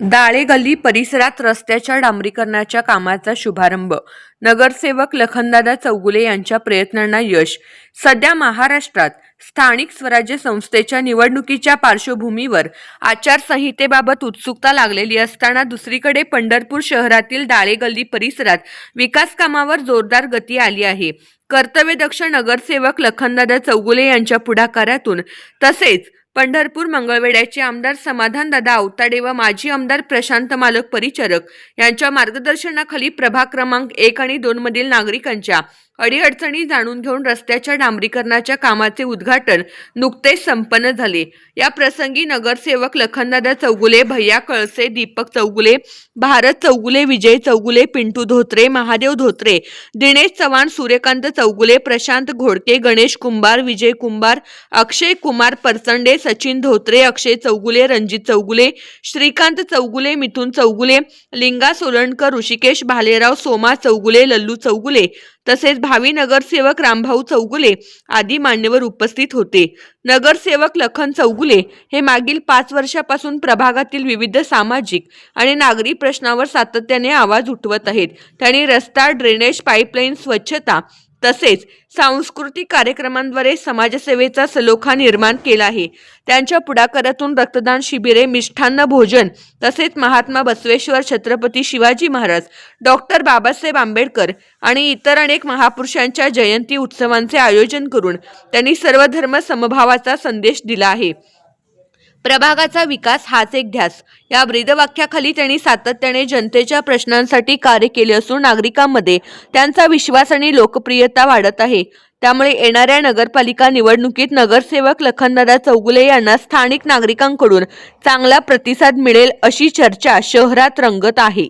दाळे गल्ली परिसरात रस्त्याच्या डांबरीकरणाच्या कामाचा शुभारंभ. नगरसेवक लखनदादा चौगुले यांच्या प्रयत्नांना यश. सध्या महाराष्ट्रात स्थानिक स्वराज्य संस्थेच्या निवडणुकीच्या पार्श्वभूमीवर आचारसंहितेबाबत उत्सुकता लागलेली असताना दुसरीकडे पंढरपूर शहरातील दाळे गल्ली परिसरात विकास कामावर जोरदार गती आली आहे. कर्तव्यदक्ष नगरसेवक लखनदादा चौगुले यांच्या पुढाकारातून तसेच पंढरपूर मंगळवेड्याचे आमदार समाधानदादा आवताडे व माजी आमदार प्रशांत मालक परिचारक यांच्या मार्गदर्शनाखाली प्रभाग क्रमांक एक आणि दोन मधील नागरिकांच्या अडीअडचणी जाणून घेऊन रस्त्याच्या डांबरीकरणाच्या कामाचे उद्घाटन नुकतेच संपन्न झाले. या प्रसंगी नगरसेवक लखनदादा चौगुले भैया कळसे दीपक चौगुले भारत चौगुले विजय चौगुले पिंटू धोत्रे महादेव धोत्रे दिनेश चव्हाण सूर्यकांत चौगुले प्रशांत घोडके गणेश कुंभार विजय कुंभार अक्षय कुमार परचंडे सचिन धोत्रे अक्षय चौगुले रणजित चौगुले श्रीकांत चौगुले मिथुन चौगुले लिंगा सोलणकर ऋषिकेश भालेराव सोमा चौगुले लल्लू चौगुले तसेच भावी नगरसेवक रामभाऊ चौगुले आदी मान्यवर उपस्थित होते. नगरसेवक लखन चौगुले हे मागील पाच वर्षापासून प्रभागातील विविध सामाजिक आणि नागरी प्रश्नावर सातत्याने आवाज उठवत आहेत. त्यांनी रस्ता ड्रेनेज पाईपलाईन स्वच्छता तसेच सांस्कृतिक कार्यक्रमांद्वारे समाजसेवेचा सलोखा निर्माण केला आहे. त्यांच्या पुढाकारातून रक्तदान शिबिरे मिष्ठान्न भोजन तसेच महात्मा बसवेश्वर छत्रपती शिवाजी महाराज डॉक्टर बाबासाहेब आंबेडकर आणि इतर अनेक महापुरुषांच्या जयंती उत्सवांचे आयोजन करून त्यांनी सर्वधर्म समभावाचा संदेश दिला आहे. प्रभागाचा विकास हाच एक ध्यास. या ब्रीदवाक्याखाली त्यांनी सातत्याने जनतेच्या प्रश्नांसाठी कार्य केले असून नागरिकांमध्ये त्यांचा विश्वास आणि लोकप्रियता वाढत आहे. त्यामुळे येणाऱ्या नगरपालिका निवडणुकीत नगरसेवक लखनदादा चौगुले यांना स्थानिक नागरिकांकडून चांगला प्रतिसाद मिळेल अशी चर्चा शहरात रंगत आहे.